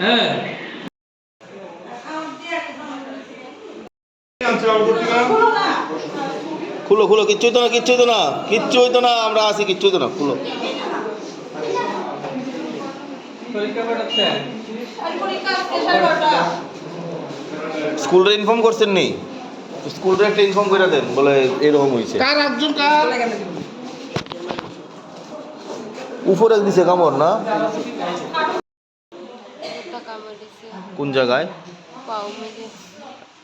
হ্যাঁ। খুলো খুলো কিচ্ছু হইতো না কিচ্ছু হইতো না কিচ্ছু হইতো না আমরা আছি কিচ্ছু হইতো না খুলো। স্কুলরে ইনফর্ম করছেন নি? স্কুলরে একটা ইনফর্ম করে দেন বলে এরকম হয়েছে কার একজন কার? উপরে দিছে কামড় না? কোন জায়গায়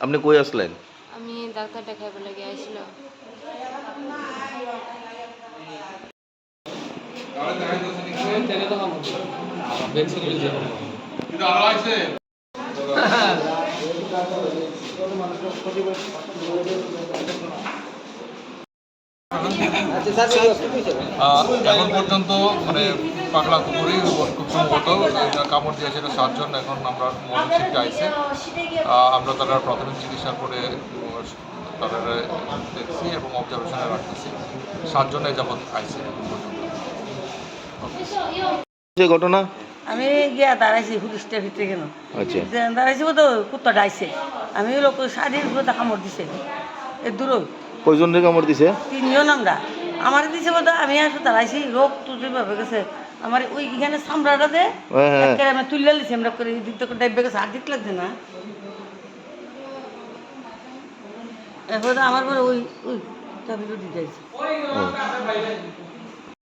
আপনি কই আসলেন আমি ডাক্তার দেখাইব লাগে আহ, এখন পর্যন্ত মানে পাগলা কুকুরই খুব সম্ভবত কামড় দিয়েছে এটা সাতজন এখন আমরা আইছে। আহ, আমরা তারা প্রাথমিক চিকিৎসা করে তারা দেখছি এবং অবজারভেশনে রাখতেছি। সাতজনে যাবৎ যে ঘটনা? আমি গিয়া দাঁড়াইছি পুলিশটার ভিতরে কেন? আচ্ছা। যে- দাঁড়াইছি তো কুত্তা ডাইছে আমি লোক শাড়ির উপরে কামড় দিছে। এ দূর কয়জন রে কামড় দিছে? তিনজন আমরা। আমার দিছে বোধ আমি আসে দাঁড়াইছি। ভাবে গেছে আমার ওই এখানে চামড়াটা দে হ্যাঁ, হ্যাঁ। আমি তুললে লিছি আমরা করে দিক তো ডাইবে গেছে আর দিতে লাগছে না এরপরে আমার পরে ওই ওই তাদের দিতে যাইছে ও।